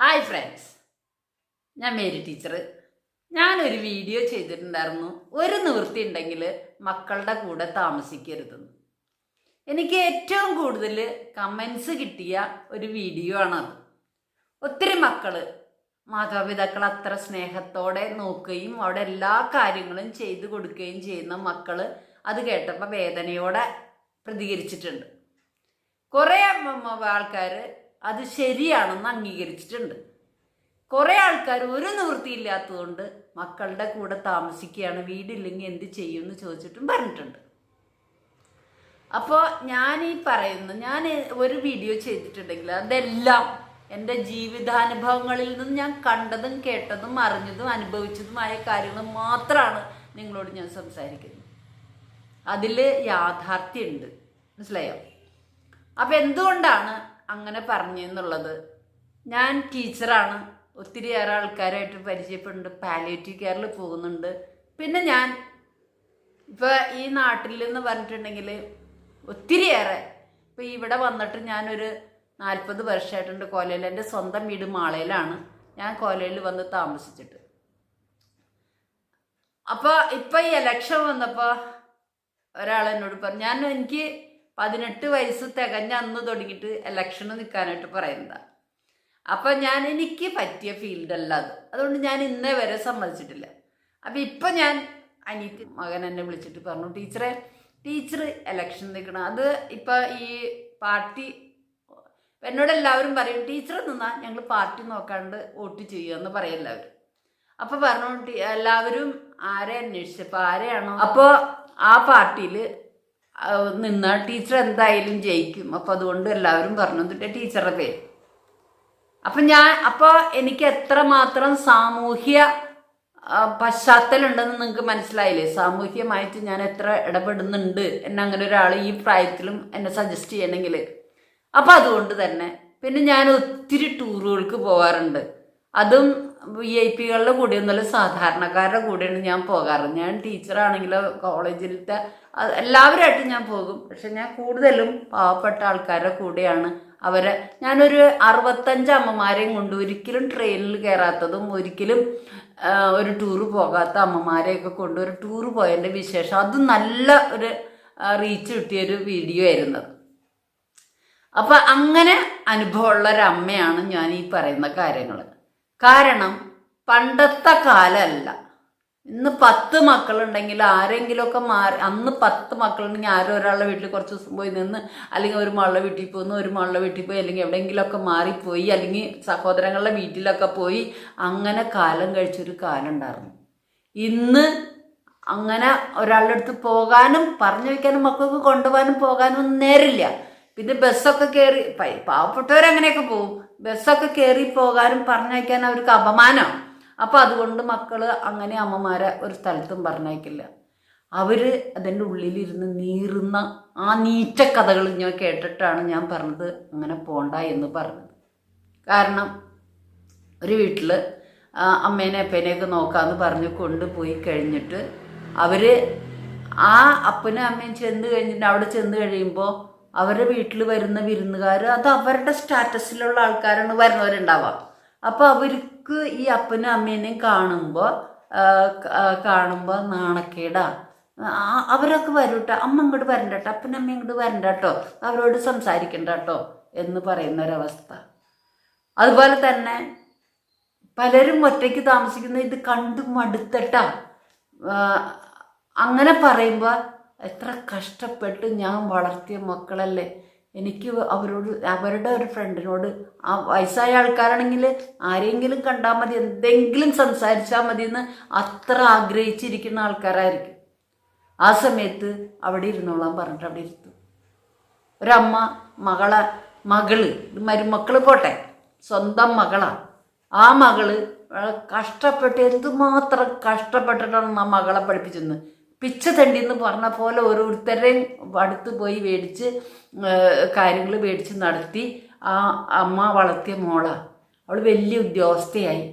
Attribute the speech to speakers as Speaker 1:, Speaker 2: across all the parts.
Speaker 1: Hi friends ഞാൻ Mary teacher. ഞാനൊരു video ചെയ്തിട്ടുണ്ടായിരുന്നു. ഒരു നിവൃത്തി ഉണ്ടെങ്കിൽ മക്കളുടെ കൂടെ താമസിക്കരുതെന്ന് എനിക്ക് ഏറ്റവും കൂടുതൽ കമൻസ് കിട്ടിയ ഒരു വീഡിയോ ആണത് ഒത്തിരി മക്കൾ മാതാപിതാക്കൾ അത്ര സ്നേഹത്തോടെ നോക്കുകയും അവിടെ എല്ലാ കാര്യങ്ങളും ചെയ്തു കൊടുക്കുകയും ചെയ്യുന്ന മക്കൾ അത് കേട്ടപ്പോൾ വേദനയോടെ പ്രതികരിച്ചിട്ടുണ്ട്. കുറേ ആൾക്കാർ അത് ശരിയാണെന്ന് അംഗീകരിച്ചിട്ടുണ്ട്. കുറേ ആൾക്കാർ ഒരു നിവൃത്തിയില്ലാത്തതുകൊണ്ട് മക്കളുടെ കൂടെ താമസിക്കുകയാണ് വീടില്ലെങ്കിൽ എന്ത് ചെയ്യും എന്ന് ചോദിച്ചിട്ടും പറഞ്ഞിട്ടുണ്ട്. അപ്പോൾ ഞാൻ ഈ പറയുന്നു ഞാൻ ഒരു വീഡിയോ ചെയ്തിട്ടുണ്ടെങ്കിൽ അതെല്ലാം എന്റെ ജീവിതാനുഭവങ്ങളിൽ നിന്ന് ഞാൻ കണ്ടതും കേട്ടതും അറിഞ്ഞതും അനുഭവിച്ചതുമായ കാര്യങ്ങൾ മാത്രമാണ് നിങ്ങളോട് ഞാൻ സംസാരിക്കുന്നത്. അതിൽ യാഥാർത്ഥ്യമുണ്ട്. മനസ്സിലായോ? അപ്പം എന്തുകൊണ്ടാണ് അങ്ങനെ പറഞ്ഞെന്നുള്ളത് ഞാൻ ടീച്ചറാണ്. ഒത്തിരിയേറെ ആൾക്കാരായിട്ട് പരിചയപ്പെടുന്നുണ്ട്. പാലിയേറ്റീവ് കെയറിൽ പോകുന്നുണ്ട്. പിന്നെ ഞാൻ ഇപ്പോൾ ഈ നാട്ടിൽ എന്ന് പറഞ്ഞിട്ടുണ്ടെങ്കിൽ ഒത്തിരിയേറെ ഇപ്പോൾ ഇവിടെ വന്നിട്ട് ഞാനൊരു നാൽപ്പത് വർഷമായിട്ടുണ്ട് കോലയിൽ എന്റെ സ്വന്തം വീട് മാളയിലാണ്. ഞാൻ കോലയിൽ വന്ന് താമസിച്ചിട്ട്. അപ്പോൾ ഇപ്പോൾ ഈ ഇലക്ഷൻ വന്നപ്പോൾ ഒരാൾ എന്നോട് പറഞ്ഞു ഞാൻ എനിക്ക് പതിനെട്ട് വയസ്സ് തികഞ്ഞ അന്ന് തുടങ്ങിയിട്ട് ഇലക്ഷന് നിൽക്കാനായിട്ട് പറയുന്നതാണ് അപ്പം ഞാൻ എനിക്ക് പറ്റിയ ഫീൽഡല്ല അത്. അതുകൊണ്ട് ഞാൻ ഇന്നേ വരെ സമ്മതിച്ചിട്ടില്ല. അപ്പം ഇപ്പം ഞാൻ അനിയത്തി മകൻ എന്നെ വിളിച്ചിട്ട് പറഞ്ഞു ടീച്ചറെ ടീച്ചർ ഇലക്ഷൻ നിൽക്കണം അത് ഇപ്പം ഈ പാർട്ടി എന്നോട് എല്ലാവരും പറയും ടീച്ചർ നിന്നാൽ ഞങ്ങൾ പാർട്ടി നോക്കാണ്ട് വോട്ട് ചെയ്യുമെന്ന് പറയും എല്ലാവരും. അപ്പോൾ പറഞ്ഞു എല്ലാവരും ആരെ അന്വേഷിച്ചപ്പോൾ ആരെയാണോ? അപ്പോൾ ആ പാർട്ടിയിൽ നിന്ന ടീച്ചർ എന്തായാലും ജയിക്കും. അപ്പോൾ അതുകൊണ്ട് എല്ലാവരും പറഞ്ഞു എന്നിട്ട് ടീച്ചറുടെ പേര്. അപ്പം ഞാൻ അപ്പോൾ എനിക്ക് എത്രമാത്രം സാമൂഹ്യ പശ്ചാത്തലമുണ്ടെന്ന് നിങ്ങൾക്ക് മനസ്സിലായില്ലേ? സാമൂഹ്യമായിട്ട് ഞാൻ എത്ര ഇടപെടുന്നുണ്ട് എന്നെ അങ്ങനെ ഒരാൾ ഈ പ്രായത്തിലും എന്നെ സജസ്റ്റ് ചെയ്യണമെങ്കിൽ. അപ്പം അതുകൊണ്ട് തന്നെ പിന്നെ ഞാൻ ഒത്തിരി ടൂറുകൾക്ക് പോകാറുണ്ട് അതും വി ഐ പികളുടെ കൂടെയൊന്നുമല്ല സാധാരണക്കാരുടെ കൂടെയാണ് ഞാൻ പോകാറ്. ഞാൻ ടീച്ചറാണെങ്കിലോ കോളേജിലത്തെ എല്ലാവരുമായിട്ടും ഞാൻ പോകും. പക്ഷെ ഞാൻ കൂടുതലും പാവപ്പെട്ട ആൾക്കാരുടെ കൂടെയാണ് അവരെ. ഞാനൊരു അറുപത്തഞ്ച് അമ്മമാരെയും കൊണ്ട് ഒരിക്കലും ട്രെയിനിൽ കയറാത്തതും ഒരിക്കലും ഒരു ടൂറ് പോകാത്ത അമ്മമാരെയൊക്കെ കൊണ്ട് ഒരു ടൂറ് പോയതിന്റെ വിശേഷം. അത് നല്ല ഒരു റീച്ച് കിട്ടിയൊരു വീഡിയോ ആയിരുന്നത് അപ്പം അങ്ങനെ അനുഭവമുള്ള അമ്മയാണ് ഞാൻ ഈ പറയുന്ന കാര്യങ്ങൾ കാരണം പണ്ടത്തെ കാലമല്ല ഇന്ന് പത്ത് മക്കളുണ്ടെങ്കിൽ ആരെങ്കിലുമൊക്കെ മാറി അന്ന് പത്ത് മക്കളുണ്ടെങ്കിൽ ആരോ ഒരാളുടെ വീട്ടിൽ കുറച്ച് ദിവസം പോയി നിന്ന് അല്ലെങ്കിൽ ഒരു മകളുടെ വീട്ടിൽ പോന്നു ഒരു മകളുടെ വീട്ടിൽ പോയി അല്ലെങ്കിൽ എവിടെയെങ്കിലുമൊക്കെ മാറിപ്പോയി അല്ലെങ്കിൽ സഹോദരങ്ങളുടെ വീട്ടിലൊക്കെ പോയി അങ്ങനെ കാലം കഴിച്ചൊരു കാലം ഉണ്ടായിരുന്നു. ഇന്ന് അങ്ങനെ ഒരാളുടെ അടുത്ത് പോകാനും പറഞ്ഞു വയ്ക്കാനും മക്കൾക്ക് കൊണ്ടുപോകാനും പോകാനും നേരില്ല. പിന്നെ ബസ്സൊക്കെ കയറി പാവപ്പെട്ടവരങ്ങനെയൊക്കെ പോകും ബസ്സൊക്കെ കയറി പോകാനും പറഞ്ഞയക്കാൻ അവർക്ക് അപമാനം. അപ്പം അതുകൊണ്ട് മക്കൾ അങ്ങനെ അമ്മമാരെ ഒരു സ്ഥലത്തും പറഞ്ഞയക്കില്ല. അവർ അതിന്റെ ഉള്ളിലിരുന്ന് നീറുന്ന ആ നീറ്റ കഥകൾ ഞാൻ കേട്ടിട്ടാണ് ഞാൻ പറഞ്ഞത് അങ്ങനെ പോണ്ട എന്ന് പറഞ്ഞത്. കാരണം ഒരു വീട്ടിൽ അമ്മേനെ അപ്പേനെയൊക്കെ നോക്കാമെന്ന് പറഞ്ഞ് കൊണ്ടുപോയി കഴിഞ്ഞിട്ട് അവർ ആ അപ്പനും അമ്മയും ചെന്ന് കഴിഞ്ഞിട്ട് അവിടെ ചെന്ന് കഴിയുമ്പോൾ അവരുടെ വീട്ടിൽ വരുന്ന വിരുന്നുകാർ അത് അവരുടെ സ്റ്റാറ്റസിലുള്ള ആൾക്കാരാണ് വരുന്നവരുണ്ടാവുക. അപ്പോൾ അവർക്ക് ഈ അപ്പനും അമ്മേനെയും കാണുമ്പോൾ കാണുമ്പോൾ നാണക്കേടാ. അവരൊക്കെ വരൂട്ടോ. അമ്മ ഇങ്ങോട്ട് വരണ്ട കേട്ടോ അപ്പനും അമ്മയും ഇങ്ങോട്ട് വരണ്ട കേട്ടോ അവരോട് സംസാരിക്കണ്ട കേട്ടോ എന്ന് പറയുന്ന ഒരവസ്ഥ അതുപോലെ തന്നെ പലരും ഒറ്റയ്ക്ക് താമസിക്കുന്ന ഇത് കണ്ടു മടുത്തട്ടാ. അങ്ങനെ പറയുമ്പോൾ എത്ര കഷ്ടപ്പെട്ട് ഞാൻ വളർത്തിയ മക്കളല്ലേ? എനിക്ക് അവരോട് അവരുടെ ഒരു ഫ്രണ്ടിനോട് ആ വയസ്സായ ആൾക്കാരാണെങ്കിൽ ആരെങ്കിലും കണ്ടാൽ മതി എന്തെങ്കിലും സംസാരിച്ചാൽ മതി എന്ന് അത്ര ആഗ്രഹിച്ചിരിക്കുന്ന ആൾക്കാരായിരിക്കും. ആ സമയത്ത് അവിടെ ഇരുന്നോളാൻ പറഞ്ഞിട്ട് അവിടെ ഇരുത്തു. ഒരമ്മ മകളെ മകൾ മരുമക്കൾ പോട്ടെ സ്വന്തം മകളാ. ആ മകൾ കഷ്ടപ്പെട്ട് എന്തുമാത്രം കഷ്ടപ്പെട്ടിട്ടാണ് ആ മകളെ പഠിപ്പിച്ചെന്ന്? പിച്ച തണ്ടി എന്ന് പറഞ്ഞ പോലെ ഓരോരുത്തരുടെയും അടുത്ത് പോയി മേടിച്ച് കാര്യങ്ങൾ മേടിച്ച് നടത്തി. ആ അമ്മ വളർത്തിയ മോള. അവൾ വലിയ ഉദ്യോഗസ്ഥയായി.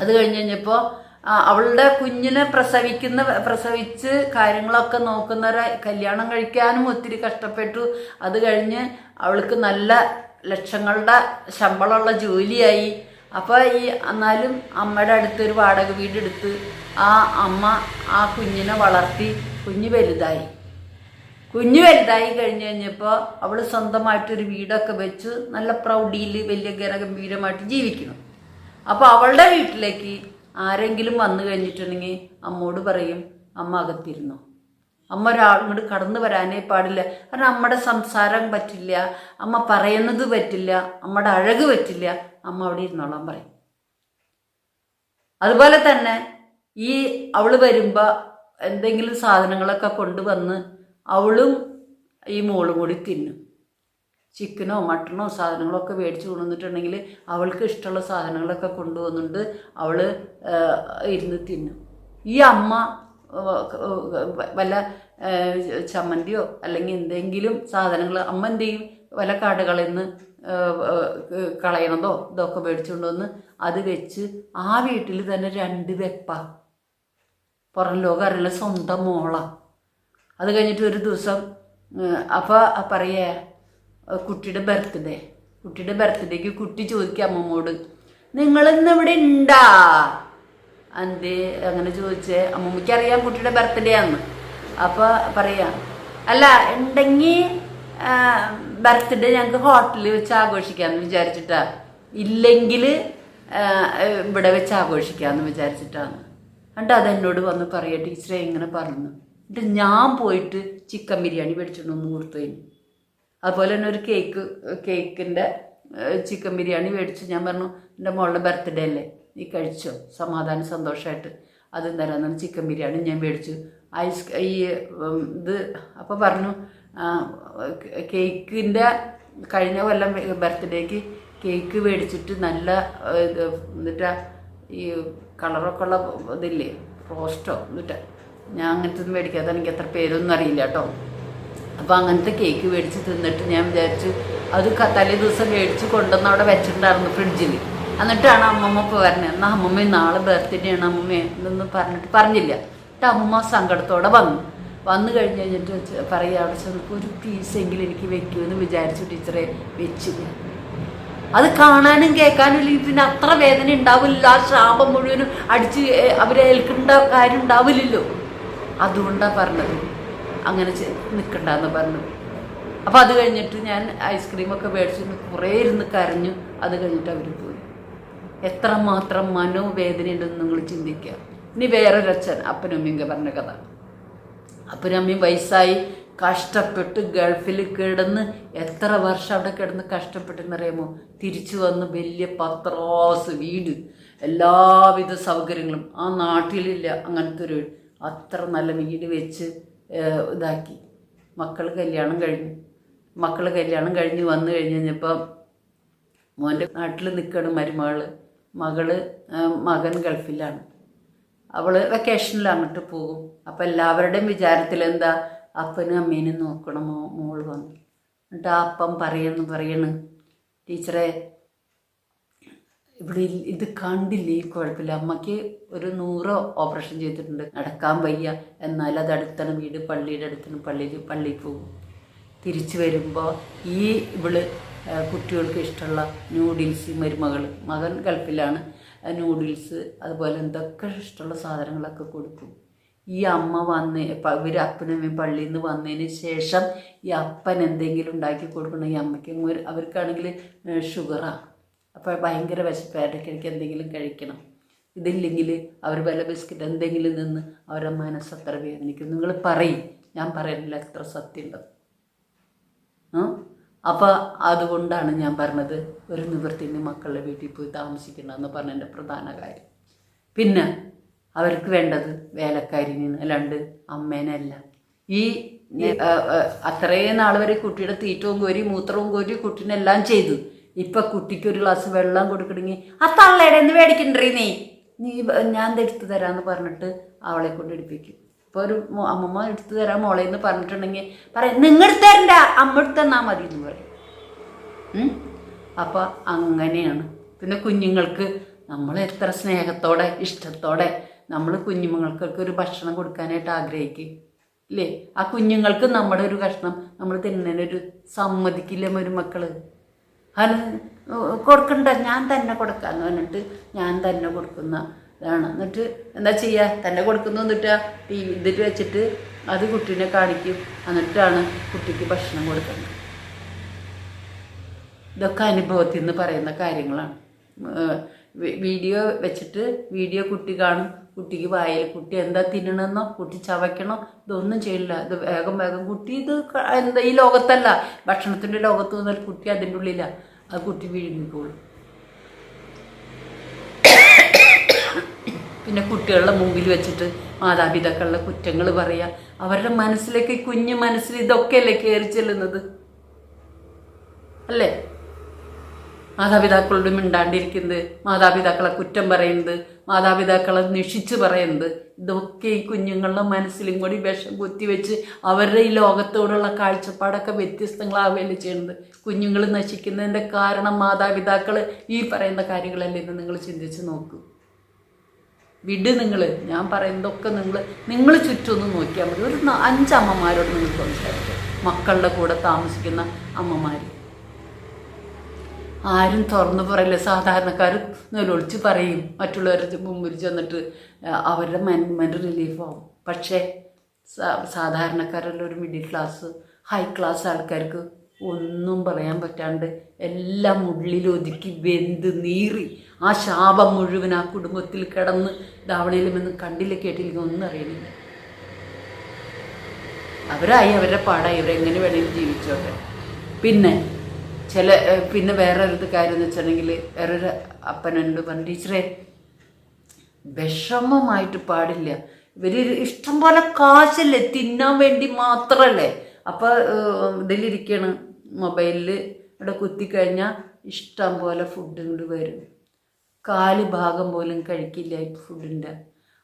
Speaker 1: അത് കഴിഞ്ഞ് കഴിഞ്ഞപ്പോൾ അവളുടെ കുഞ്ഞിനെ പ്രസവിക്കുന്ന പ്രസവിച്ച് കാര്യങ്ങളൊക്കെ നോക്കുന്നവരെ കല്യാണം കഴിക്കാനും ഒത്തിരി കഷ്ടപ്പെട്ടു. അത് കഴിഞ്ഞ് അവൾക്ക് നല്ല ലക്ഷങ്ങളുടെ ശമ്പളമുള്ള ജോലിയായി. അപ്പോൾ ഈ എന്നാലും അമ്മയുടെ അടുത്തൊരു വാടക വീടെടുത്ത് ആ അമ്മ ആ കുഞ്ഞിനെ വളർത്തി കുഞ്ഞ് വലുതായി. കുഞ്ഞു വലുതായി കഴിഞ്ഞ് കഴിഞ്ഞപ്പോൾ അവൾ സ്വന്തമായിട്ടൊരു വീടൊക്കെ വെച്ച് നല്ല പ്രൗഢിയിൽ വലിയ ഗരഗംഭീരമായിട്ട് ജീവിക്കുന്നു. അപ്പോൾ അവളുടെ വീട്ടിലേക്ക് ആരെങ്കിലും വന്നു കഴിഞ്ഞിട്ടുണ്ടെങ്കിൽ അമ്മോട് പറയും അമ്മ അകത്തിരുന്നു? അമ്മ ഇങ്ങോട്ട് കടന്നു വരാനേ പാടില്ല. കാരണം അമ്മയുടെ സംസാരം പറ്റില്ല. അമ്മ പറയുന്നത് പറ്റില്ല. അമ്മയുടെ അഴക് പറ്റില്ല. അമ്മ അവിടെ ഇരുന്നോളാൻ പറയും. അതുപോലെ തന്നെ ഈ അവൾ വരുമ്പോൾ എന്തെങ്കിലും സാധനങ്ങളൊക്കെ കൊണ്ടുവന്ന് അവളും ഈ മോളും കൂടി തിന്നും. ചിക്കനോ മട്ടണോ സാധനങ്ങളൊക്കെ മേടിച്ച് കൊണ്ടുവന്നിട്ടുണ്ടെങ്കിൽ അവൾക്ക് ഇഷ്ടമുള്ള സാധനങ്ങളൊക്കെ കൊണ്ടുവന്നിട്ട് അവൾ ഇരുന്ന് തിന്നും. ഈ അമ്മ വല്ല ചമ്മന്തിയോ അല്ലെങ്കിൽ എന്തെങ്കിലും സാധനങ്ങൾ അമ്മ എന്ത് ചെയ്യും? കടകളിൽ നിന്ന് കളയണതോ ഇതൊക്കെ മേടിച്ചുകൊണ്ട് വന്ന് അത് വെച്ച് ആ വീട്ടിൽ തന്നെ രണ്ട് വെപ്പ. പുറം ലോകം അറിയില്ല സ്വന്തം മോള. അത് കഴിഞ്ഞിട്ട് ഒരു ദിവസം അപ്പോൾ പറയേ കുട്ടിയുടെ ബർത്ത്ഡേ. കുട്ടിയുടെ ബർത്ത്ഡേക്ക് കുട്ടി ചോദിക്കുക അമ്മമ്മോട് നിങ്ങളിന്ന് ഇവിടെ ഉണ്ടാ അന്ത് അങ്ങനെ ചോദിച്ചേ അമ്മമ്മയ്ക്ക് അറിയാം കുട്ടിയുടെ ബർത്ത്ഡേ ആന്ന് അപ്പോൾ പറയാം അല്ല ഉണ്ടെങ്കിൽ ബർത്ത്ഡേ ഞങ്ങൾക്ക് ഹോട്ടലിൽ വെച്ച് ആഘോഷിക്കാന്ന് വിചാരിച്ചിട്ടാ. ഇല്ലെങ്കിൽ ഇവിടെ വെച്ച് ആഘോഷിക്കാന്ന് വിചാരിച്ചിട്ടാണ് എന്നിട്ട് അതെന്നോട് വന്ന് പറയുക ടീച്ചറെ ഇങ്ങനെ പറഞ്ഞു. എന്നിട്ട് ഞാൻ പോയിട്ട് ചിക്കൻ ബിരിയാണി മേടിച്ചോണ്ട് കൊടുത്തു കഴിഞ്ഞു അതുപോലെ തന്നെ ഒരു കേക്ക് കേക്കിന്റെ ചിക്കൻ ബിരിയാണി മേടിച്ച്. ഞാൻ പറഞ്ഞു എന്റെ മോളുടെ ബർത്ത്ഡേ അല്ലേ? നീ കഴിച്ചോ? സമാധാനം സന്തോഷമായിട്ട് അത് തരാമെന്ന് ചിക്കൻ ബിരിയാണി ഞാൻ മേടിച്ചു. ഐസ് ഈ ഇത് അപ്പോൾ പറഞ്ഞു കേക്കിന്റെ കഴിഞ്ഞ കൊല്ലം ബർത്ത്ഡേക്ക് കേക്ക് മേടിച്ചിട്ട് നല്ല ഇത് എന്നിട്ട് ഈ കളറൊക്കെ ഉള്ള ഇതില്ലേ റോസ്റ്റോ എന്നിട്ട് ഞാൻ അങ്ങനത്തെ ഒന്നും മേടിക്കാതെ എനിക്ക് അത്ര പേരൊന്നും അറിയില്ല കേട്ടോ. അപ്പോൾ അങ്ങനത്തെ കേക്ക് മേടിച്ച് തിന്നിട്ട് ഞാൻ വിചാരിച്ചു അത് തലേ ദിവസം മേടിച്ച് കൊണ്ടുവന്ന് അവിടെ വെച്ചിട്ടുണ്ടായിരുന്നു ഫ്രിഡ്ജിൽ എന്നിട്ടാണ് അമ്മമ്മ ഇപ്പോൾ പറഞ്ഞത് എന്നാൽ അമ്മമ്മ നാളെ ബർത്ത്ഡേ ആണ് അമ്മമ്മ എന്നൊന്നും പറഞ്ഞിട്ട് പറഞ്ഞില്ല. എന്നിട്ട് അമ്മമ്മ സങ്കടത്തോടെ വന്നു. വന്നു കഴിഞ്ഞ് കഴിഞ്ഞിട്ട് വെച്ച് പറയുക അവിടെ ചെന്നപ്പോൾ ഒരു പീസെങ്കിലും എനിക്ക് വെക്കുമെന്ന് വിചാരിച്ചു ടീച്ചറെ വെച്ചില്ല അത് കാണാനും കേൾക്കാനും ഇല്ലെങ്കിൽ പിന്നെ അത്ര വേദന ഉണ്ടാവില്ല ആ ശാപം മുഴുവനും അടിച്ച് അവരെ ഏൽക്കേണ്ട കാര്യം ഉണ്ടാവില്ലല്ലോ. അതുകൊണ്ടാണ് പറഞ്ഞത്. അങ്ങനെ നിൽക്കണ്ടെന്ന് പറഞ്ഞു. അപ്പം അത് കഴിഞ്ഞിട്ട് ഞാൻ ഐസ്ക്രീമൊക്കെ മേടിച്ചിട്ട് കുറേ ഇരുന്ന് കരഞ്ഞു. അത് കഴിഞ്ഞിട്ട് അവർ പോയി. എത്രമാത്രം മനോവേദനയുണ്ടെന്ന് നിങ്ങൾ ചിന്തിക്കുക. ഇനി വേറൊരച്ഛൻ അപ്പനും ഇങ്ങനെ പറഞ്ഞ കഥ. അപ്പനും അമ്മയും വയസ്സായി. കഷ്ടപ്പെട്ട് ഗൾഫിൽ കിടന്ന് എത്ര വർഷം അവിടെ കിടന്ന് കഷ്ടപ്പെട്ടെന്നറിയാമോ തിരിച്ചു വന്ന് വലിയ പത്രാസ് വീട്. എല്ലാവിധ സൗകര്യങ്ങളും. ആ നാട്ടിലില്ല അങ്ങനത്തെ ഒരു അത്ര നല്ല വീട് വെച്ച് ഇതാക്കി. മക്കൾ കല്യാണം കഴിഞ്ഞു. മക്കൾ കല്യാണം കഴിഞ്ഞ് വന്നു കഴിഞ്ഞ് കഴിഞ്ഞപ്പം മോന്റെ നാട്ടിൽ നിൽക്കണം മരുമകൾ മകൾ മകൻ ഗൾഫിലാണ്. അവൾ വെക്കേഷനിൽ അങ്ങോട്ട് പോകും. അപ്പം എല്ലാവരുടെയും വിചാരത്തിൽ എന്താ അപ്പനും അമ്മേനും നോക്കണം മോൾ വന്നു. എന്നിട്ട് ആ അപ്പം പറയുന്നു പറയണ്. ടീച്ചറെ ഇവിടെ ഇത് കണ്ടില്ലേ? ഈ കുഴപ്പമില്ല. അമ്മയ്ക്ക് ഒരു നൂറ് ഓപ്പറേഷൻ ചെയ്തിട്ടുണ്ട്. നടക്കാൻ വയ്യ. എന്നാൽ അത് വീട്. പള്ളിയുടെ അടുത്താണ്. പള്ളിയിൽ പള്ളിയിൽ പോകും. തിരിച്ചു വരുമ്പോൾ ഈ ഇവൾ കുട്ടികൾക്ക് ഇഷ്ടമുള്ള നൂഡിൽസ് മരുമകൾ മകൻ ഗൾഫിലാണ്. നൂഡിൽസ് അതുപോലെ എന്തൊക്കെ ഇഷ്ടമുള്ള സാധനങ്ങളൊക്കെ കൊടുക്കും. ഈ അമ്മ വന്ന് ഇവർ അപ്പനമ്മയും പള്ളിയിൽ നിന്ന് വന്നതിന് ശേഷം ഈ അപ്പൻ എന്തെങ്കിലും ഉണ്ടാക്കി കൊടുക്കണം. ഈ അമ്മയ്ക്ക് അവർക്കാണെങ്കിൽ ഷുഗറാണ് അപ്പോൾ ഭയങ്കര വിശപ്പായിട്ട് എനിക്ക് എന്തെങ്കിലും കഴിക്കണം. ഇതില്ലെങ്കിൽ അവർ വില ബിസ്ക്കറ്റ് എന്തെങ്കിലും നിന്ന് അവരുടെ മനസ്സ് അത്ര വേദനിക്കും. നിങ്ങൾ പറയും. ഞാൻ പറയുന്നില്ല എത്ര സത്യമുണ്ടെന്ന്. അപ്പോൾ അതുകൊണ്ടാണ് ഞാൻ പറഞ്ഞത് ഒരു നിവൃത്തിന് മക്കളുടെ വീട്ടിൽ പോയി താമസിക്കണം എന്ന് പറഞ്ഞ എന്റെ പ്രധാന കാര്യം. പിന്നെ അവർക്ക് വേണ്ടത് വേലക്കാരിനെ അല്ലാണ്ട് അമ്മേനല്ല ഈ അത്രയും നാൾ വരെ കുട്ടിയുടെ തീറ്റവും കോരി മൂത്രവും കോരി കുട്ടീനെല്ലാം ചെയ്തു. ഇപ്പൊ കുട്ടിക്ക് ഒരു ഗ്ലാസ് വെള്ളം കൊടുക്കണമെങ്കിൽ ആ തള്ളയുടെ എന്ന് മേടിക്കണ്ടേ നീ? നീ ഞാൻ തരാന്ന് പറഞ്ഞിട്ട് അവളെ കൊണ്ട് എടുപ്പിക്കും. ഇപ്പോൾ ഒരു അമ്മമ്മ എടുത്തു തരാം മോളെ എന്ന് പറഞ്ഞിട്ടുണ്ടെങ്കിൽ പറയാം നിങ്ങൾ തരണ്ട അമ്മ എടുത്ത് മതി എന്ന് പറയും? അപ്പോൾ അങ്ങനെയാണ്. പിന്നെ കുഞ്ഞുങ്ങൾക്ക് നമ്മൾ എത്ര സ്നേഹത്തോടെ ഇഷ്ടത്തോടെ നമ്മൾ കുഞ്ഞുങ്ങൾക്കൊക്കെ ഒരു ഭക്ഷണം കൊടുക്കാനായിട്ട് ആഗ്രഹിക്കും. ഇല്ലേ? ആ കുഞ്ഞുങ്ങൾക്ക് നമ്മുടെ ഒരു കഷ്ണം നമ്മൾ തിന്നതിനൊരു സമ്മതിക്കില്ല ഒരു മക്കൾ? അത് കൊടുക്കണ്ട ഞാൻ തന്നെ കൊടുക്കാന്ന് പറഞ്ഞിട്ട് ഞാൻ തന്നെ കൊടുക്കുന്ന ഇതാണ്. എന്നിട്ട് എന്താ ചെയ്യുക തന്നെ കൊടുക്കുന്നു എന്നിട്ട് ടി വി ഇതിൽ വെച്ചിട്ട് അത് കുട്ടീനെ കാണിക്കും. എന്നിട്ടാണ് കുട്ടിക്ക് ഭക്ഷണം കൊടുക്കുന്നത്. ഇതൊക്കെ അനുഭവത്തിൽ നിന്ന് പറയുന്ന കാര്യങ്ങളാണ്. വീഡിയോ വെച്ചിട്ട് വീഡിയോ കുട്ടി കാണും. കുട്ടിക്ക് വായിൽ കുട്ടി എന്താ തിന്നണമെന്നോ കുട്ടി ചവയ്ക്കണോ ഇതൊന്നും ചെയ്യില്ല. ഇത് വേഗം വേഗം കുട്ടി ഇത് എന്താ ഈ ലോകത്തല്ല. ഭക്ഷണത്തിന്റെ ലോകത്ത് നിന്നാൽ കുട്ടി അതിന്റെ ഉള്ളിലാണ് അത് കുട്ടി വിഴുങ്ങിക്കോളും. പിന്നെ കുട്ടികളുടെ മുമ്പിൽ വെച്ചിട്ട് മാതാപിതാക്കളുടെ കുറ്റങ്ങൾ പറയുക അവരുടെ മനസ്സിലേക്ക് കുഞ്ഞു മനസ്സിൽ ഇതൊക്കെയല്ലേ കയറി ചെല്ലുന്നത്? അല്ലേ? മാതാപിതാക്കളോട് മിണ്ടാണ്ടിരിക്കുന്നത് മാതാപിതാക്കളെ കുറ്റം പറയുന്നത് മാതാപിതാക്കളെ നിഷിച്ച് പറയുന്നത് ഇതൊക്കെ ഈ കുഞ്ഞുങ്ങളുടെ മനസ്സിലും കൂടി വിഷം കുത്തിവെച്ച് അവരുടെ ഈ ലോകത്തോടുള്ള കാഴ്ചപ്പാടൊക്കെ വ്യത്യസ്തങ്ങളാവുകയല്ലേ ചെയ്യുന്നത്? കുഞ്ഞുങ്ങൾ നശിക്കുന്നതിന്റെ കാരണം മാതാപിതാക്കൾ ഈ പറയുന്ന കാര്യങ്ങളല്ലേ എന്ന് നിങ്ങൾ ചിന്തിച്ച് നോക്കൂ. വിട് നിങ്ങൾ ഞാൻ പറയുന്നതൊക്കെ നിങ്ങൾ നിങ്ങൾ ചുറ്റൊന്ന് നോക്കിയാൽ മതി. ഒരു അഞ്ചമ്മമാരോട് നിങ്ങൾ സംസാരിക്കുക മക്കളുടെ കൂടെ താമസിക്കുന്ന അമ്മമാർ ആരും തുറന്നു പറയില്ല. സാധാരണക്കാർ നിലൊളിച്ച് പറയും. മറ്റുള്ളവരുടെ മുമ്പിൽ ചെന്നിട്ട് അവരുടെ അവരുടെ റിലീഫ് റിലീഫാവും പക്ഷേ സാധാരണക്കാരുള്ള ഒരു മിഡിൽ ക്ലാസ് ഹൈ ക്ലാസ് ആൾക്കാർക്ക് ഒന്നും പറയാൻ പറ്റാണ്ട് എല്ലാം ഉള്ളിലൊതുക്കി വെന്ത് നീറി ആ ശാപം മുഴുവൻ ആ കുടുംബത്തിൽ കിടന്ന് ധാവണയിലും എന്ന് കണ്ടില്ല കേട്ടില്ല ഒന്നും അറിയണില്ല. അവരായി അവരുടെ പാടായി അവരെങ്ങനെ വേണമെങ്കിലും ജീവിച്ചോട്ടെ. പിന്നെ ചില പിന്നെ വേറെ ഒരു കാര്യം എന്ന് വെച്ചിട്ടുണ്ടെങ്കിൽ വേറൊരു അപ്പനുണ്ട് പറഞ്ഞു ടീച്ചറെ വിഷമമായിട്ട് പാടില്ല. ഇവർ ഇഷ്ടം പോലെ കാശല്ലേ തിന്നാൻ വേണ്ടി മാത്രമല്ലേ അപ്പോൾ ഇതിലിരിക്കണം മൊബൈലിൽ ഇവിടെ കുത്തിക്കഴിഞ്ഞാൽ ഇഷ്ടം പോലെ ഫുഡ് ഇങ്ങോട്ട് വരും. കാൽ ഭാഗം പോലും കഴിക്കില്ല ഫുഡിന്റെ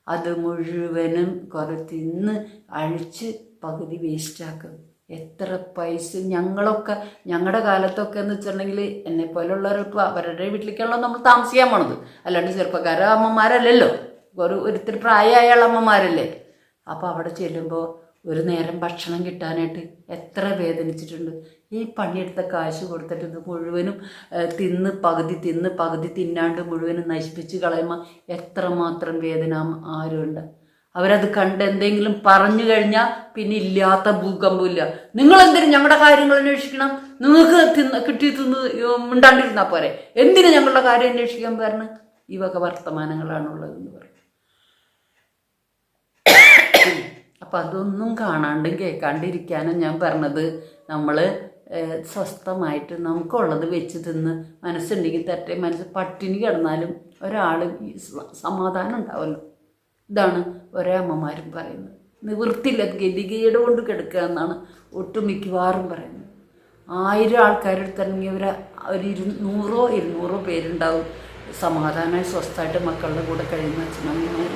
Speaker 1: അത് മുഴുവനും കുറെ തിന്ന് അഴിച്ച് പകുതി വേസ്റ്റാക്കും എത്ര പൈസ ഞങ്ങളൊക്കെ ഞങ്ങളുടെ കാലത്തൊക്കെ എന്ന് വെച്ചിട്ടുണ്ടെങ്കിൽ എന്നെ പോലുള്ളവർ ഇപ്പോൾ അവരുടെ വീട്ടിലേക്കാണല്ലോ നമ്മൾ താമസിക്കാൻ പോണത്. അല്ലാണ്ട് ചെറുപ്പക്കാരോ അമ്മമാരല്ലല്ലോ. ഒരു ഒരിത്തിരി പ്രായമായ അമ്മമാരല്ലേ. അപ്പോൾ അവിടെ ചെല്ലുമ്പോൾ ഒരു നേരം ഭക്ഷണം കിട്ടാനായിട്ട് എത്ര വേദനിച്ചിട്ടുണ്ട്. ഈ പണിയെടുത്ത കാശ് കൊടുത്തിട്ട് ഇത് മുഴുവനും തിന്ന് പകുതി തിന്ന് പകുതി തിന്നാണ്ട് മുഴുവനും നശിപ്പിച്ച് കളയുമ്പോൾ എത്രമാത്രം വേദന ആരുണ്ട്. അവരത് കണ്ട് എന്തെങ്കിലും പറഞ്ഞു കഴിഞ്ഞാൽ പിന്നെ ഇല്ലാത്ത ഭൂകമ്പമില്ല. നിങ്ങൾ എന്തിനും ഞങ്ങളുടെ കാര്യങ്ങൾ അന്വേഷിക്കണം? നിങ്ങൾക്ക് തിന്ന് കിട്ടി തിന്ന് മിണ്ടാണ്ടിരുന്നാൽ പോരെ. എന്തിനു ഞങ്ങളുടെ കാര്യം അന്വേഷിക്കാൻ പറഞ്ഞ് ഈ വക വർത്തമാനങ്ങളാണുള്ളതെന്ന് പറഞ്ഞു അപ്പം അതൊന്നും കാണാണ്ടും കേൾക്കാണ്ടിരിക്കാനും ഞാൻ പറഞ്ഞത്. നമ്മൾ സ്വസ്ഥമായിട്ട് നമുക്കുള്ളത് വെച്ച് തിന്ന് മനസ്സുണ്ടെങ്കിൽ തട്ടെ മനസ്സ് പട്ടിണി കിടന്നാലും ഒരാൾ സമാധാനം ഉണ്ടാവുമല്ലോ ഇതാണ് ഒരേ അമ്മമാരും പറയുന്നത്. നിവൃത്തിയില്ല ഗതികേട് കൊണ്ട് കിടക്കുക എന്നാണ് ഒട്ടുമിക്കവാറും പറയുന്നത്. ആയിരം ആൾക്കാരെടുത്തിറങ്ങി ഒരു ഒരു ഇരു നൂറോ ഇരുന്നൂറോ പേരുണ്ടാവും. സമാധാനമായി സ്വസ്ഥമായിട്ട് മക്കളുടെ കൂടെ കഴിയുന്ന അച്ഛനമ്മമാർ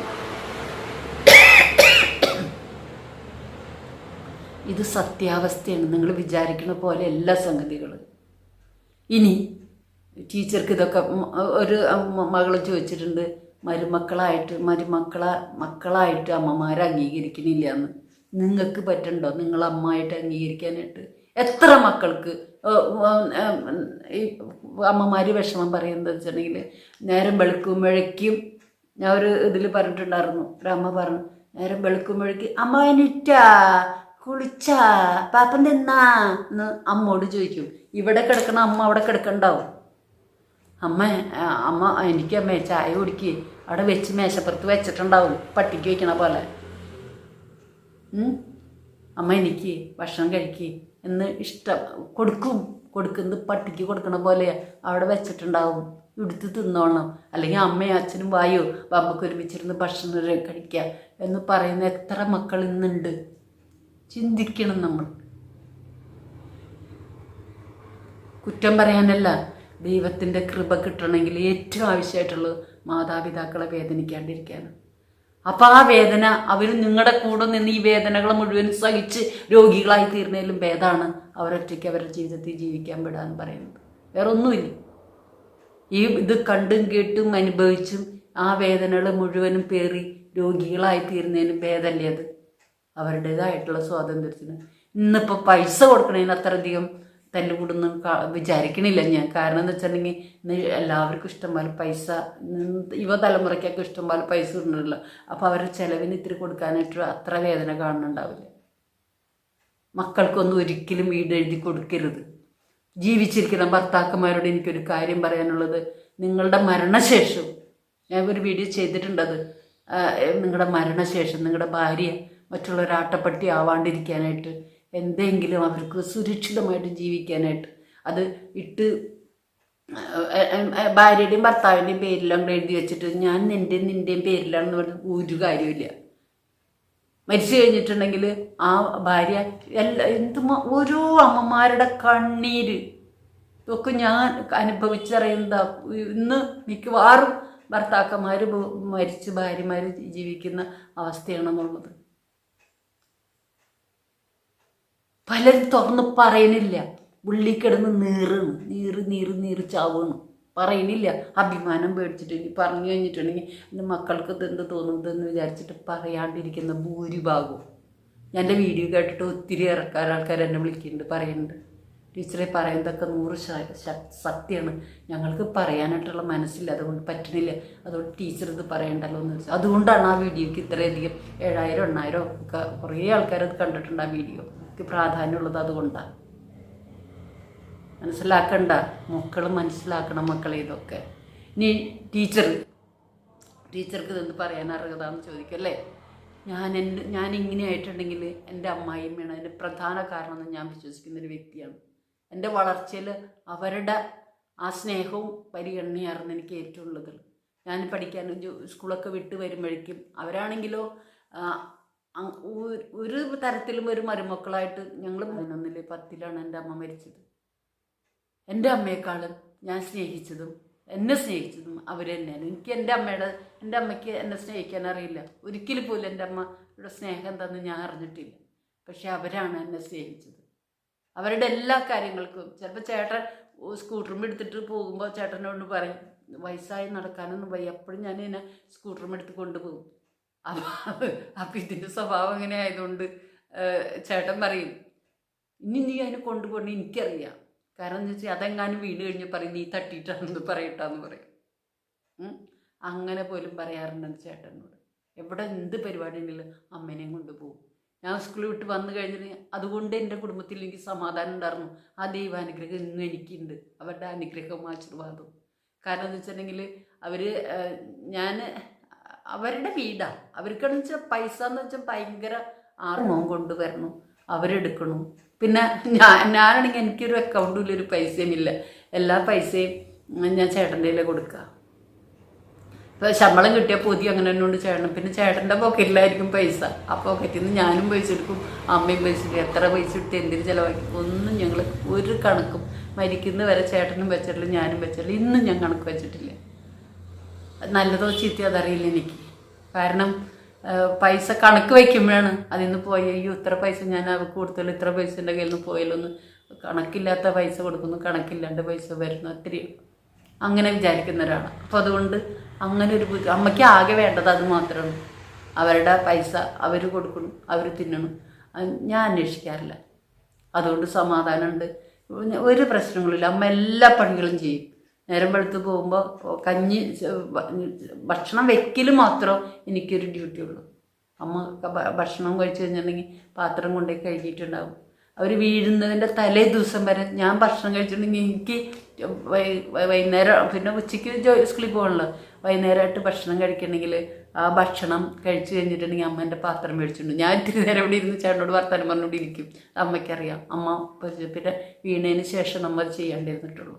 Speaker 1: ഇത് സത്യാവസ്ഥയാണ്. നിങ്ങൾ വിചാരിക്കുന്ന പോലെ എല്ലാ സംഗതികളും. ഇനി ടീച്ചർക്ക് ഇതൊക്കെ ഒരു മകൾ ചോദിച്ചിട്ടുണ്ട് മരുമക്കളായിട്ട് മരുമക്കളെ മക്കളായിട്ട് അമ്മമാരെ അംഗീകരിക്കണില്ല എന്ന് നിങ്ങൾക്ക് പറ്റണ്ടോ? നിങ്ങൾ അമ്മയായിട്ട് അംഗീകരിക്കാനായിട്ട്. എത്ര മക്കൾക്ക് ഈ അമ്മമാർ വിഷമം പറയുന്നത് വെച്ചിട്ടുണ്ടെങ്കിൽ നേരം വെളുക്കുമ്പോഴേക്കും ഞാൻ ഒരു ഇതിൽ പറഞ്ഞിട്ടുണ്ടായിരുന്നു. ഒരമ്മ പറഞ്ഞു നേരം വെളുക്കുമ്പോഴേക്ക് അമ്മ എനിറ്റാ കുളിച്ചാ പാപ്പൻ തിന്നാ എന്ന് അമ്മോട് ചോദിക്കും. ഇവിടെ കിടക്കണ അമ്മ അവിടെ കിടക്കണ്ടാവും. അമ്മ അമ്മ എനിക്ക് അമ്മ ചായ കുടിക്ക്. അവിടെ വെച്ച് മേശപ്പുറത്ത് വെച്ചിട്ടുണ്ടാവും. പട്ടിക്ക് വയ്ക്കണ പോലെ? അമ്മ എനിക്ക് ഭക്ഷണം കഴിക്ക് എന്ന് ഇഷ്ടം. കൊടുക്കും. കൊടുക്കുന്നത് പട്ടിക്ക് കൊടുക്കണ പോലെ അവിടെ വെച്ചിട്ടുണ്ടാവും. എടുത്ത് തിന്നോളണം അല്ലെങ്കിൽ അമ്മയും അച്ഛനും വായോ? നമുക്ക് ഒരുമിച്ചിരുന്ന് ഭക്ഷണം കഴിക്കുക എന്ന് പറയുന്ന എത്ര മക്കൾ ഇന്നുണ്ട്. ചിന്തിക്കണം നമ്മൾ. കുറ്റം പറയാനല്ല ദൈവത്തിന്റെ കൃപ കിട്ടണമെങ്കിൽ ഏറ്റവും ആവശ്യമായിട്ടുള്ളത് മാതാപിതാക്കളെ വേദനിക്കാണ്ടിരിക്കാനാണ് അപ്പോൾ ആ വേദന അവർ നിങ്ങളുടെ കൂടെ നിന്ന് ഈ വേദനകൾ മുഴുവൻ സഹിച്ച് രോഗികളായി തീർന്നതിലും ഭേദമാണ് അവരൊറ്റയ്ക്ക് അവരുടെ ജീവിതത്തിൽ ജീവിക്കാൻ വിടാന്ന് പറയുന്നത്. വേറെ ഒന്നുമില്ല ഈ ഇത് കണ്ടും കേട്ടും അനുഭവിച്ചും ആ വേദനകൾ മുഴുവനും പേറി രോഗികളായി തീരുന്നതിന് ഭേദമല്ലേ അത്? അവരുടേതായിട്ടുള്ള സ്വാതന്ത്ര്യത്തിന്. ഇന്നിപ്പോൾ പൈസ കൊടുക്കണതിന് അത്രയധികം തല്ലുകൂടുന്നു വിചാരിക്കണില്ല ഞാൻ. കാരണം എന്ന് വെച്ചിട്ടുണ്ടെങ്കിൽ ഇന്ന് എല്ലാവർക്കും ഇഷ്ടംപോലെ പൈസ യുവ തലമുറയ്ക്കൊക്കെ ഇഷ്ടംപോലെ പൈസ കിട്ടുന്നുണ്ടല്ലോ അപ്പോൾ അവരുടെ ചിലവിന് ഇത്തിരി കൊടുക്കാനായിട്ട് അത്ര വേദന കാണുന്നുണ്ടാവില്ല. മക്കൾക്കൊന്നും ഒരിക്കലും വീട് എഴുതി കൊടുക്കരുത്. ജീവിച്ചിരിക്കുന്ന ഭർത്താക്കന്മാരോട് എനിക്കൊരു കാര്യം പറയാനുള്ളത്. നിങ്ങളുടെ മരണശേഷം ഞാൻ ഒരു വീഡിയോ ചെയ്തിട്ടുണ്ടത് നിങ്ങളുടെ മരണശേഷം നിങ്ങളുടെ ഭാര്യ മറ്റുള്ളവർ ആട്ടപ്പട്ടി ആവാണ്ടിരിക്കാനായിട്ട് എന്തെങ്കിലും അവർക്ക് സുരക്ഷിതമായിട്ട് ജീവിക്കാനായിട്ട്. അത് ഇട്ട് ഭാര്യയുടെയും ഭർത്താവിന്റെയും പേരിലാണ് എഴുതി വെച്ചിട്ട് ഞാൻ നിന്റെയും നിന്റെയും പേരിലാണെന്ന് പറഞ്ഞ് ഒരു കാര്യമില്ല മരിച്ചു കഴിഞ്ഞിട്ടുണ്ടെങ്കിൽ ആ ഭാര്യ എല്ലാ എന്ത് ഓരോ അമ്മമാരുടെ കണ്ണീര്. ഇതൊക്കെ ഞാൻ അനുഭവിച്ചറിയുന്ന ഇന്ന് മിക്കവാറും ഭർത്താക്കന്മാർ മരിച്ച് ഭാര്യമാർ ജീവിക്കുന്ന അവസ്ഥയാണെന്നുള്ളത് പലരും തുറന്ന് പറയണില്ല. ഉള്ളി കിടന്ന് നീറുന്നു നീറ് നീറ് നീറ് ചാവുന്നു. പറയണില്ല. അഭിമാനം പേടിച്ചിട്ട് ഇനി പറഞ്ഞു കഴിഞ്ഞിട്ടുണ്ടെങ്കിൽ എന്റെ മക്കൾക്ക് ഇതെന്ത് തോന്നുന്നതെന്ന് വിചാരിച്ചിട്ട് പറയാണ്ടിരിക്കുന്ന ഭൂരിഭാഗവും. ഞാൻ എന്റെ വീഡിയോ കേട്ടിട്ട് ഒത്തിരി ഇറക്കാൻ ആൾക്കാർ എന്നെ വിളിക്കുന്നുണ്ട് പറയുന്നുണ്ട്. ടീച്ചറെ പറയുന്നതൊക്കെ നൂറ് സത്യമാണ്. ഞങ്ങൾക്ക് പറയാനായിട്ടുള്ള മനസ്സില്ല. അതുകൊണ്ട് പറ്റണില്ല. അതുകൊണ്ട് ടീച്ചർ ഇത് പറയണ്ടല്ലോ എന്ന് വെച്ചാൽ അതുകൊണ്ടാണ് ആ വീഡിയോക്ക് ഇത്രയധികം ഏഴായിരം എണ്ണായിരം ഒക്കെ കുറേ ആൾക്കാർ അത് കണ്ടിട്ടുണ്ട് ആ വീഡിയോ. എനിക്ക് പ്രാധാന്യമുള്ളത് അതുകൊണ്ടാണ് മനസ്സിലാക്കണ്ട. മക്കൾ മനസ്സിലാക്കണം മക്കളെ ഇതൊക്കെ. ഇനി ടീച്ചർ. ടീച്ചർക്ക് ഇതെന്ത് പറയാൻ അർഹതാന്ന് ചോദിക്കും അല്ലേ? ഞാൻ എന്റെ ഞാൻ ഇങ്ങനെ ആയിട്ടുണ്ടെങ്കിൽ എന്റെ അമ്മായിമ്മയാണ് അതിന്റെ പ്രധാന കാരണം എന്ന് ഞാൻ വിശ്വസിക്കുന്ന ഒരു വ്യക്തിയാണ്. എന്റെ വളർച്ചയിൽ അവരുടെ ആ സ്നേഹവും പരിഗണനയായിരുന്നു എനിക്ക് ഏറ്റവും ഉള്ളത്. ഞാൻ പഠിക്കാൻ സ്കൂളൊക്കെ വിട്ട് വരുമ്പോഴേക്കും അവരാണെങ്കിലോ ഒരു- തരത്തിലും ഒരു മരുമക്കളായിട്ട് ഞങ്ങൾ പതിനൊന്നിൽ പത്തിലാണ് എന്റെ അമ്മ മരിച്ചത്. എന്റെ അമ്മയെക്കാളും ഞാൻ സ്നേഹിച്ചതും എന്നെ സ്നേഹിച്ചതും അവർ തന്നെയാണ്. എനിക്ക് എന്റെ അമ്മയുടെ എന്റെ അമ്മയ്ക്ക് എന്നെ സ്നേഹിക്കാൻ അറിയില്ല. ഒരിക്കലും പോലും എന്റെ അമ്മയുടെ സ്നേഹം എന്താണെന്ന് ഞാൻ അറിഞ്ഞിട്ടില്ല. പക്ഷെ അവരാണ് എന്നെ സ്നേഹിച്ചത്. അവരുടെ എല്ലാ കാര്യങ്ങൾക്കും ചിലപ്പോൾ ചേട്ടൻ സ്കൂട്ടറും എടുത്തിട്ട് പോകുമ്പോൾ ചേട്ടനോട് പറയും വയസ്സായി നടക്കാനൊന്നും വയ്യ. അപ്പോഴും ഞാൻ എന്നെ സ്കൂട്ടറും എടുത്ത് കൊണ്ടുപോകും. അപ്പം അപ്പം സ്വഭാവം ഇങ്ങനെ ആയതുകൊണ്ട് ചേട്ടൻ പറയും ഇനി നീ അതിനെ കൊണ്ടുപോകണേ എനിക്കറിയാം. കാരണം എന്ന് വെച്ചാൽ അതെങ്ങാനും വീണ് കഴിഞ്ഞ് പറയും നീ തട്ടിയിട്ടാണെന്ന് പറയട്ടാന്ന് പറയും. അങ്ങനെ പോലും പറയാറുണ്ട് എന്റെ ചേട്ടനോട്. എവിടെ എന്ത് പരിപാടി ഉണ്ടെങ്കിലും അമ്മേനെയും കൊണ്ടുപോകും ഞാൻ സ്കൂളിൽ വിട്ട് വന്നു കഴിഞ്ഞിട്ട് അതുകൊണ്ട് എന്റെ കുടുംബത്തിൽ എനിക്ക് സമാധാനം ഉണ്ടായിരുന്നു. ആ ദൈവാനുഗ്രഹം ഇന്നും എനിക്കുണ്ട്. അവരുടെ അനുഗ്രഹവും ആശീർവാദവും. കാരണം എന്ന് വെച്ചിട്ടുണ്ടെങ്കിൽ അവർ ഞാൻ അവരുടെ വീടാണ് വെച്ചാൽ പൈസ എന്ന് വെച്ചാൽ ഭയങ്കര ആർമവും കൊണ്ടുവരണം. അവരെടുക്കണം. പിന്നെ ഞാൻ ഞാനാണെങ്കിൽ എനിക്കൊരു അക്കൗണ്ടും ഇല്ല ഒരു പൈസയും ഇല്ല. എല്ലാ പൈസയും ഞാൻ ചേട്ടന്റെ കയ്യിൽ കൊടുക്കുക ഇപ്പോൾ ശമ്പളം കിട്ടിയ പൊതി അങ്ങനെ തന്നെ ചേട്ടൻ പിന്നെ ചേട്ടന്റെ പോക്കറ്റിലായിരിക്കും പൈസ. ആ പോക്കറ്റിൽ നിന്ന് ഞാനും പൈസ എടുക്കും അമ്മയും പൈസ എടുക്കും. എത്ര പൈസ എടുത്ത് എന്തിന് ചിലവാക്കി ഒന്നും ഞങ്ങൾ ഒരു കണക്കും മരിക്കുന്ന വരെ ചേട്ടനും വെച്ചിട്ടില്ല ഞാനും വെച്ചിട്ടില്ല. ഇന്നും ഞാൻ കണക്ക് വെച്ചിട്ടില്ല. നല്ലതോ ചീത്തയോ അതറിയില്ല എനിക്ക്. കാരണം പൈസ കണക്ക് വയ്ക്കുമ്പോഴാണ് അതിൽ നിന്ന് പോയി അയ്യോ ഇത്ര പൈസ ഞാൻ അവർക്ക് കൊടുത്തല്ലോ ഇത്ര പൈസ എന്റെ കയ്യിൽ നിന്ന് പോയല്ലോ എന്ന് കണക്കില്ലാത്ത പൈസ കൊടുക്കുന്നു കണക്കില്ലാണ്ട് പൈസ വരുന്നു ഒത്തിരി അങ്ങനെ വിചാരിക്കുന്ന ഒരാളാണ്. അപ്പോൾ അതുകൊണ്ട് അങ്ങനെ ഒരു അമ്മയ്ക്ക് ആകെ വേണ്ടത് അത് മാത്രമാണ്. അവരുടെ പൈസ അവർ കൊടുക്കണം അവർ തിന്നണം. ഞാൻ അന്വേഷിക്കാറില്ല. അതുകൊണ്ട് സമാധാനമുണ്ട്. ഒരു പ്രശ്നങ്ങളില്ല അമ്മ എല്ലാ പണികളും ചെയ്യും. നേരം വെളുത്ത് പോകുമ്പോൾ കഞ്ഞി ഭക്ഷണം വെക്കൽ മാത്രം എനിക്കൊരു ഡ്യൂട്ടി ഉള്ളൂ. അമ്മ ഭക്ഷണം കഴിച്ചു കഴിഞ്ഞിട്ടുണ്ടെങ്കിൽ പാത്രം കൊണ്ടുപോയി കഴുകിയിട്ടുണ്ടാവും. അവർ വീഴുന്നതിന്റെ തലേ ദിവസം വരെ ഞാൻ ഭക്ഷണം കഴിച്ചിട്ടുണ്ടെങ്കിൽ എനിക്ക് വൈകുന്നേരം പിന്നെ ഉച്ചയ്ക്ക് സ്കൂളിൽ പോകണല്ലോ. വൈകുന്നേരമായിട്ട് ഭക്ഷണം കഴിക്കണമെങ്കിൽ ആ ഭക്ഷണം കഴിച്ചു കഴിഞ്ഞിട്ടുണ്ടെങ്കിൽ അമ്മേന്റെ പാത്രം മേടിച്ചിട്ടുണ്ട്. ഞാൻ ഇത്തിരി നേരം ഇവിടെ ഇരുന്ന് ചേട്ടനോട് വർത്തമാനം പറഞ്ഞുകൊണ്ടിരിക്കും. അമ്മയ്ക്കറിയാം. അമ്മ പിന്നെ വീണതിന് ശേഷം നമ്മൾ ചെയ്യേണ്ടി ചെയ്യാണ്ടിരുന്നിട്ടുള്ളൂ.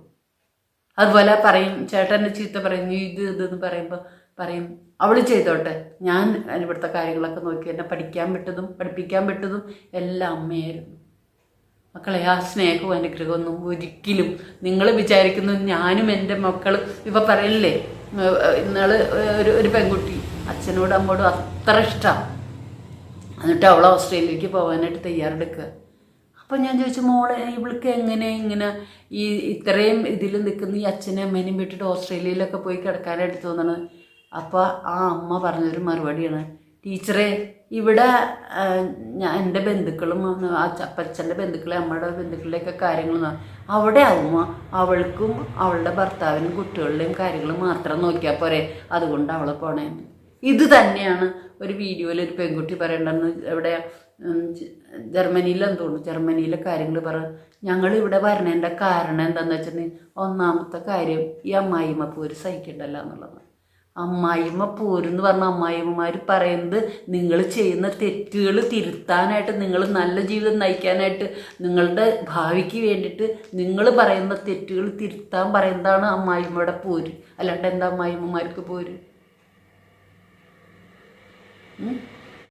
Speaker 1: അതുപോലെ പറയും ചേട്ടന്റെ ചീത്ത പറയും നീ ഇത് ഇതെന്ന് പറയുമ്പോൾ പറയും അവൾ ചെയ്തോട്ടെ. ഞാൻ ഇവിടുത്തെ കാര്യങ്ങളൊക്കെ നോക്കി എന്നെ പഠിക്കാൻ വിട്ടതും പഠിപ്പിക്കാൻ വിട്ടതും എല്ലാം അമ്മയായിരുന്നു. മക്കളെ ആ സ്നേഹവും അനുഗ്രഹമൊന്നും ഒരിക്കലും നിങ്ങൾ വിചാരിക്കുന്നത് ഞാനും എന്റെ മക്കളും ഇപ്പം പറയില്ലേ? ഇന്നാൾ ഒരു ഒരു പെൺകുട്ടി അച്ഛനോടും അമ്മോടും അത്ര ഇഷ്ടമാണ് എന്നിട്ട് അവൾ ഓസ്ട്രേലിയക്ക് പോകാനായിട്ട് തയ്യാറെടുക്കുക. അപ്പം ഞാൻ ചോദിച്ചു മോളെ ഇവൾക്ക് എങ്ങനെ ഇങ്ങനെ ഈ ഇത്രയും ഇതിൽ നിൽക്കുന്ന? ഈ അച്ഛനെയും അമ്മേനെയും വിട്ടിട്ട് ഓസ്ട്രേലിയയിലൊക്കെ പോയി കിടക്കാനായിട്ട് തോന്നണത് അപ്പോൾ ആ അമ്മ പറഞ്ഞൊരു മറുപടിയാണ്. ടീച്ചറെ ഇവിടെ ഞാൻ എന്റെ ബന്ധുക്കളും ആ അപ്പച്ചന്റെ ബന്ധുക്കളെ അമ്മയുടെ ബന്ധുക്കളുടെയൊക്കെ കാര്യങ്ങൾ അവിടെ ആകുമ്പോൾ അവൾക്കും അവളുടെ ഭർത്താവിനും കുട്ടികളുടെയും കാര്യങ്ങൾ മാത്രം നോക്കിയാൽ പോരെ. അതുകൊണ്ട് അവളെ പോണേ ഇത് തന്നെയാണ് ഒരു വീഡിയോയിൽ ഒരു പെൺകുട്ടി പറയേണ്ടതെന്ന് എവിടെ ജർമ്മനിയിലെന്ന് തോന്നുന്നു. ജർമ്മനിയിലെ കാര്യങ്ങൾ പറ. ഞങ്ങൾ ഇവിടെ വരണേന്റെ കാരണം എന്താണെന്ന് വെച്ചിട്ടുണ്ടെങ്കിൽ ഒന്നാമത്തെ കാര്യം ഈ അമ്മായിമ്മ പോര് സഹിക്കണ്ടല്ല എന്നുള്ളത്. അമ്മായിമ്മ പോരെന്ന് പറഞ്ഞ അമ്മായിമ്മമാർ പറയുന്നത് നിങ്ങൾ ചെയ്യുന്ന തെറ്റുകൾ തിരുത്താനായിട്ട് നിങ്ങൾ നല്ല ജീവിതം നയിക്കാനായിട്ട് നിങ്ങളുടെ ഭാവിക്ക് വേണ്ടിയിട്ട് നിങ്ങൾ പറയുന്ന തെറ്റുകൾ തിരുത്താൻ പറയുന്നതാണ് അമ്മായിമ്മയുടെ പോര്. അല്ലാണ്ട് എന്താ അമ്മായിമ്മമാർക്ക് പോര്?